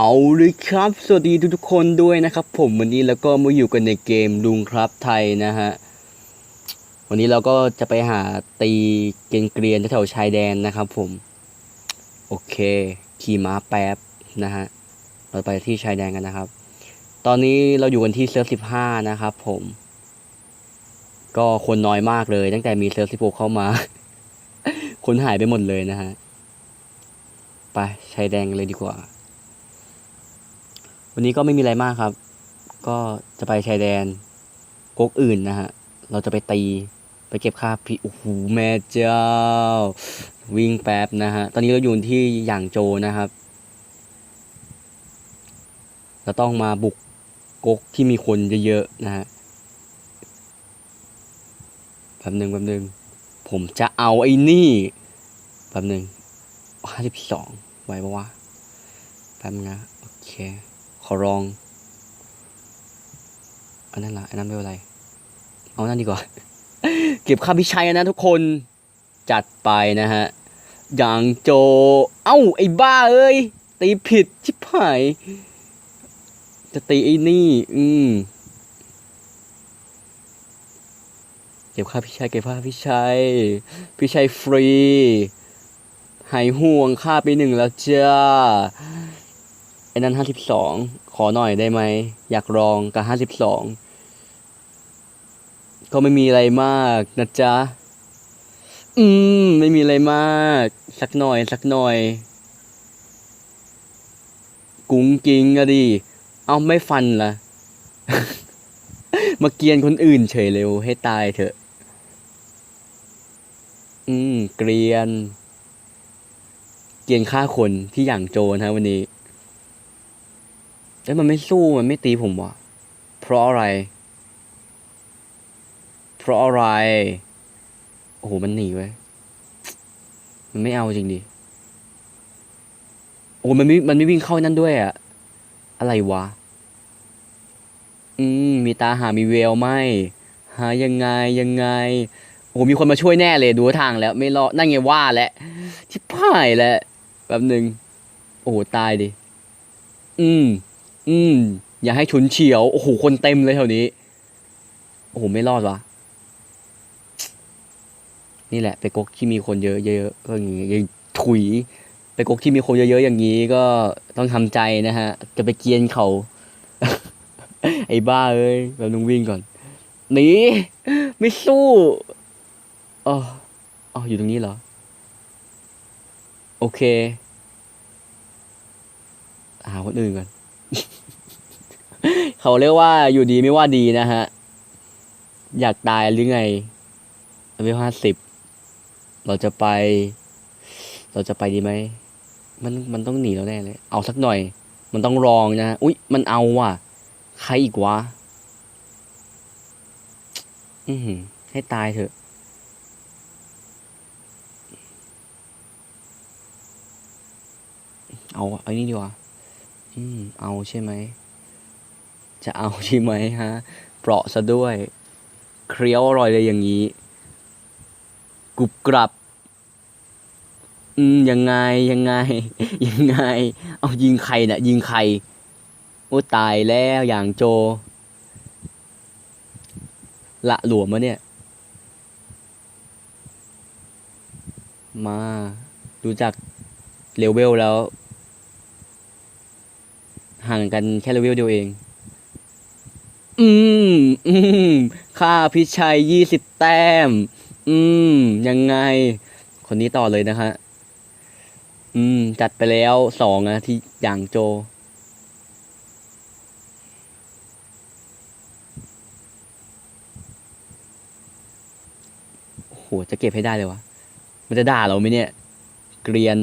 เอาเลยครับ สวัสดีทุกๆคนด้วยนะครับ ผมวันนี้แล้วก็มาอยู่กันในเกมลุงครับไทยนะฮะ วันนี้เราก็จะไปหาตีเกรียนเกรียนแถวชายแดนนะครับผม โอเค ขี่ม้าแป๊บนะฮะ เราไปที่ชายแดนกันนะครับ ตอนนี้เราอยู่กันที่เซิร์ฟสิบห้านะครับผม ก็คนน้อยมากเลย ตั้งแต่มีเซิร์ฟสิบหกเข้ามา คนหายไปหมดเลยนะฮะ ไปชายแดนเลยดีกว่า วันนี้ก็ไม่มีอะไรมากครับ ก็จะไปชายแดนกกอื่นนะฮะ เราจะไปตีไปเก็บค่าพิโอ้โหแม่เจ้า วิ่งแป๊บนะฮะ ตอนนี้เราอยู่ที่หยางโจนะครับ เราต้องมาบุกกกที่มีคนเยอะๆนะฮะแป๊บหนึ่งแป๊บหนึ่งผมจะเอาไอ้นี่แป๊บหนึ่งห้าสิบสองไหวปะวะแป๊บนะโอเค ขอลอง อันนั้นละอันนั้นไม่เป็นไร เอานั่นดีกว่า เก็บค่าพิชัยนะทุกคน จัดไปนะฮะ อย่างโจ เอ้า ไอ้บ้าเอ้ย ตีผิด ชิบหาย จะตีไอ้นี่ อืม เก็บค่าพิชัย เก็บค่าพิชัย พิชัยฟรี หายห่วงค่าไปหนึ่งแล้วจ้า อ้นั่นห้าสิบสองขอหน่อยได้ไหม อยากลองกับห้าสิบสองก็ไม่มีอะไรมากนะจ๊ะ อืม ไม่มีอะไรมาก สักหน่อย สักหน่อย กุ้งกิงอะดิ เอาไม่ฟันละมาเกียนคนอื่นเฉยเร็วให้ตายเถอะ อืม เกรียน เกรียนฆ่าคนที่อย่างโจรฮะวันนี้ เอ้ยมันไม่สู้มันไม่ตีผมวะเพราะอะไร เพราะอะไร โอ้โหมันหนีไว้มันไม่เอาจริงดิโอ้มันไม่มันไม่วิ่งเข้านั่นด้วยอะอะไรวะ อืม มีตาหามีเวลไหมหายังไงยังไง โอ้มีคนมาช่วยแน่เลยดูทางแล้ว ไม่รอนั่นไงว่าแหละชิบหายแหล้วแป๊บหนึ่งโอ้ตายดิ อืม อืม อย่าให้ฉุนเฉียว โอ้โห คนเต็มเลยแถวนี้ โอ้โห ไม่รอดวะ นี่แหละ ไปกกที่มีคนเยอะเยอะๆก็อย่างงี้ยังถุย ไปกกที่มีคนเยอะๆอย่างนี้ก็ต้องทำใจนะฮะ จะไปเกียนเขา ไอ้บ้าเอ้ยเราต้องวิ่งก่อน หนี ไม่สู้อ๋ออ๋ออยู่ตรงนี้เหรอ โอเค หาคนอื่นก่อน เขาเรียกว่าอยู่ดีไม่ว่าดีนะฮะ อยากตายหรือไงเลเวลห้าสิบเราจะไป เราจะไปดีไหมมันมันต้องหนีแล้วแน่เลย เอาสักหน่อย มันต้องรองนะอุ๊ย มันเอาว่ะ ใครอีกวะอือให้ตายเถอะเอา เอาไอ้นี่ดีกว่า อืม เอาใช่ไหม จะเอาใช่ไหมฮะ เปราะซะด้วย เครี้ยวอร่อยเลยอย่างนี้ กรุบกรับ อืม ยังไง ยังไง ยังไง เอายิงใครน่ะ ยิงใคร โอ้ตายแล้วอย่างโจ ละหลวมมะเนี่ย มาดูจากเลเวลแล้ว ห่างกันแค่เลเวลเดียวเอง อืม อืมค่าพิชัยยี่สิบแต้ม อืม ยังไง คนนี้ต่อเลยนะฮะ อืม จัดไปแล้วสองนะที่อย่างโจโอ้โห จะเก็บให้ได้เลยวะ มันจะด่าเราไหมเนี่ย เกรียน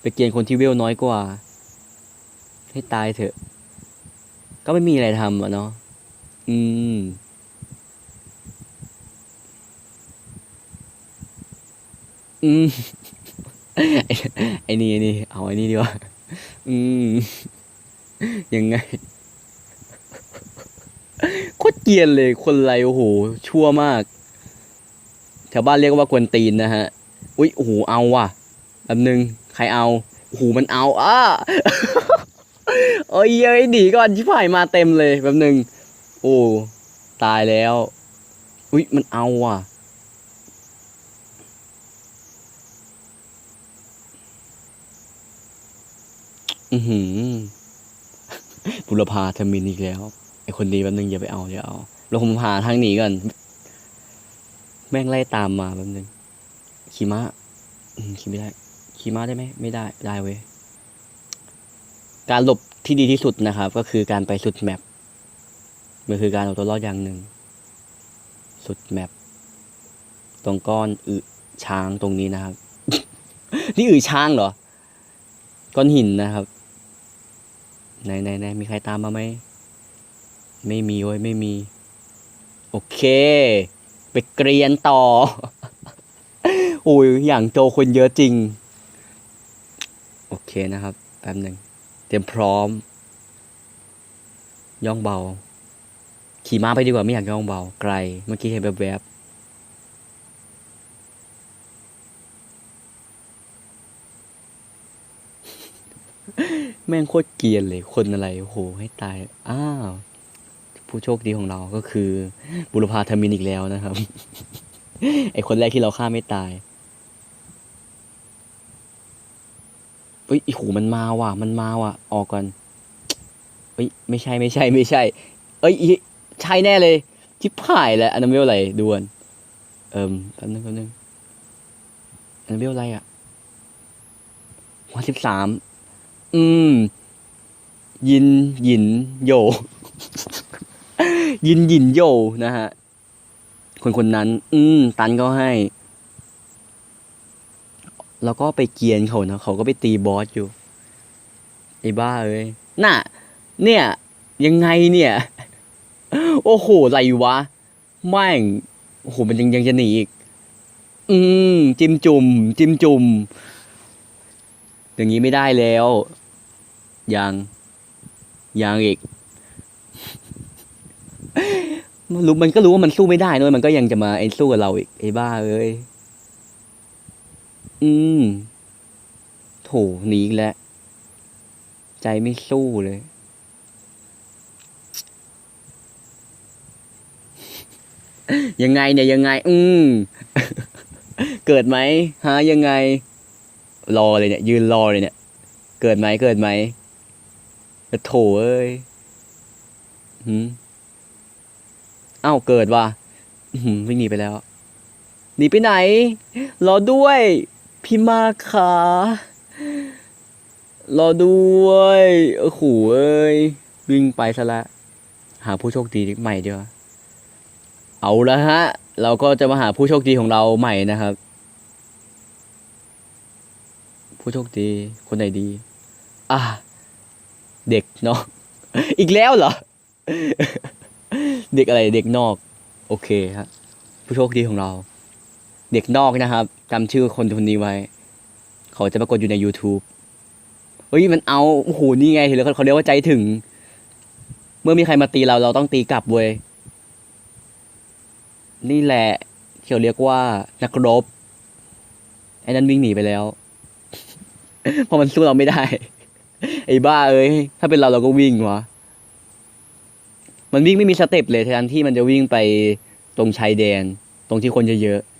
ไปเกรียนคนที่เวลน้อยกว่า ให้ตายเถอะ ก็ไม่มีอะไรทำอะเนาะอืม อืม ไอ้ไอ้นี่ไอ้นี่เอาไอ้นี่ดีกว่า อืม ยังไง โคตรเกรียนเลยคนไรโอ้โห ชั่วมาก แถวบ้านเรียกว่ากวนตีนนะฮะ อุ๊ย โอ้โห เอาว่ะแป๊บนึง ใครเอา โอ้โห มันเอา อ้า เอ้ยเอ้ยหนีก่อนชิบหายมาเต็มเลยแป๊บหนึ่งโอ้ตายแล้ว อุ้ยมันเอาอะอือหือบุรพาทมินอีกแล้วไอคนนี้แป๊บนึงอย่าไปเอาอย่าเอาแล้วผมหาทางหนีก่อนแม่งไล่ตามมาแป๊บนึงขี่ม้าขี่ไม่ได้ขี่ม้าได้ไหมไม่ได้ได้เว้ยการหลบ ที่ดีที่สุดนะครับ ก็คือการไปสุดแมปมันคือการเอาตัวรอดอย่างหนึ่ง สุดแมปตรงก้อนอึช้างตรงนี้นะครับ นี่อึช้างเหรอ ก้อนหินนะครับไหนไหนไหนมีใครตามมาไหมไม่มีเว้ยไม่มี โอเค ไปเกรียนต่อโอ้ยอย่างโจคนเยอะจริง โอเคนะครับแป๊บหนึ่ง เตรียมพร้อม ย่องเบา ขี่ม้าไปดีกว่าไม่อยากย่องเบา ไกล เมื่อกี้เห็นแบบบบๆแม่งโคตรเกียนเลย คนอะไรโอ้โหให้ตาย อ้าว ผู้โชคดีของเราก็คือ บุรพาธมินอีกแล้วนะครับ ไอคนแรกที่เราฆ่าไม่ตาย เอ้ยอีหูมันมาว่ะ มันมาว่ะ ออกก่อนเอ้ยไม่ใช่ไม่ใช่ไม่ใช่ เอ้ยอีใช่แน่เลยทิพหายแหล้วอันนั้นเวลอะไรด่วน เอิ่มแป๊บนึงแป๊บนึงอันนั้นเวลอะไรอะวันสิบสามอืม ยินหยินโย ยินหยินโยนะฮะ คนคนนั้น อืม ตันก็ให้ แล้วก็ไปเกียนเขานะเขาก็ไปตีบอสอยู่ไอ้บ้าเอ้ยน่ะ เนี่ย ยังไงเนี่ย โอ้โหอะไรวะแม่งโอ้โหมันยังยังจะหนีอีก อืมจิ้มจุ่มจิ้มจุ่มอย่างนี้ไม่ได้แล้ว ยังยังอีกมันรู้มันก็รู้ว่ามันสู้ไม่ได้ด้วยมันก็ยังจะมาไอ้สู้กับเราอีกไอ้บ้าเอ้ย อืมโถหนีแล้ว ใจไม่สู้เลย ยังไงเนี่ยยังไง อืมเกิดไหมฮะยังไง รอเลยเนี่ย ยืนรอเลยเนี่ย เกิดไหมเกิดไหมโถเอ้ยหืมเอ้าเกิดว่ะวิ่งหนีไปแล้ว หนีไปไหน รอด้วย พี่มาขารอด้วยโอ้โหเอ้ยวิ่งไปซะละหาผู้โชคดีใหม่เดีกว่าเอาละฮะ เราก็จะมาหาผู้โชคดีของเราใหม่นะครับ ผู้โชคดีคนไหนดี อะเด็กนาะอีกแล้วเหรอ เด็กอะไรเด็กนอก โอเคครับผู้โชคดีของเรา เด็กนอกนะครับจำชื่อคนคนนี้ไว้ เขาจะปรากฏอยู่ใน YouTube เฮ้ยมันเอาโอ้โหนี่ไงถือแล้วเขาเรียกว่าใจถึง เมื่อมีใครมาตีเราเราต้องตีกลับเว้ยนี่แหละที่เขาเรียกว่านักรบไอ้นั่นวิ่งหนีไปแล้วเพราะมันสู้เราไม่ได้ ไอ้บ้าเอ้ยถ้าเป็นเราเราก็วิ่งวะมันวิ่งไม่มีสเต็ปเลยแทนที่มันจะวิ่งไปตรงชายแดน ตรงที่คนเยอะๆ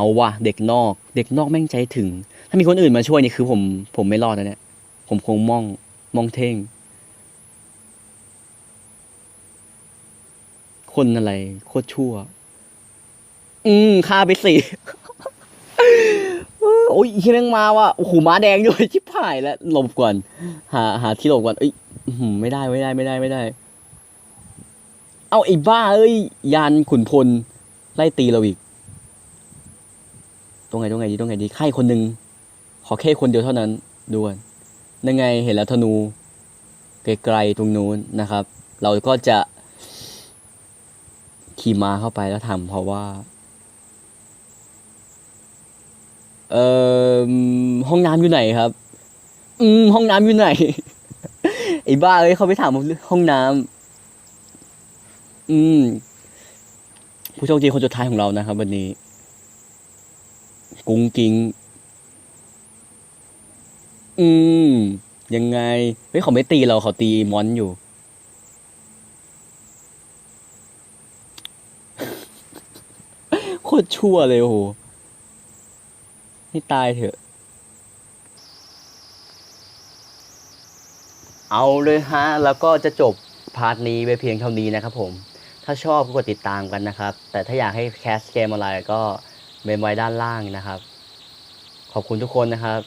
เอาว่ะเด็กนอก เด็กนอกแม่งใจถึง ถ้ามีคนอื่นมาช่วยนี่คือผมผมไม่รอดนะเนี่ย ผมคงมองมองเท่ง คนอะไร โคตรชั่ว อืมฆ่าไปสิโอ้ยที่แม่งมาว่ะโอ้โหม้าแดงด้วยชิบหายแล้วหลบก่อน หา หาที่หลบก่อนเอ้ยไม่ได้ไม่ได้ไม่ได้ไม่ได้ เอาไอ้บ้า เอ้ยยานขุนพลไล่ตีเราอีก ตรงไหนตรงไหนดีตรงไหนดีใครคนหนึ่งขอแค่คนเดียวเท่านั้นด่วนนั่นไงเห็นแล้วธนูไกลๆตรงนู้นนะครับ เราก็จะขี่ม้าเข้าไปแล้วทำเพราะว่า เอ่อห้องน้ำอยู่ไหนครับ อืม ห้องน้ำอยู่ไหน ไอ้บ้าเอ้ยเขาไปถามห้องน้ำอืม ผู้โชคดีคนสุดท้ายของเรานะครับ วันนี้ กุ้งกิ้งอืม ยังไง เฮ้ยเขาไม่ตีเราเขาตีมอนอยู่ โคตรชั่วเลยโอ้โหให้ตายเถอะ เอาเลยฮะ แล้วก็จะจบพาร์ทนี้ไปเพียงเท่านี้นะครับผม ถ้าชอบก็กดติดตามกันนะครับ แต่ถ้าอยากให้แคสเกมอะไรก็ เมมไว้ด้านล่างนะครับ ขอบคุณทุกคนนะครับ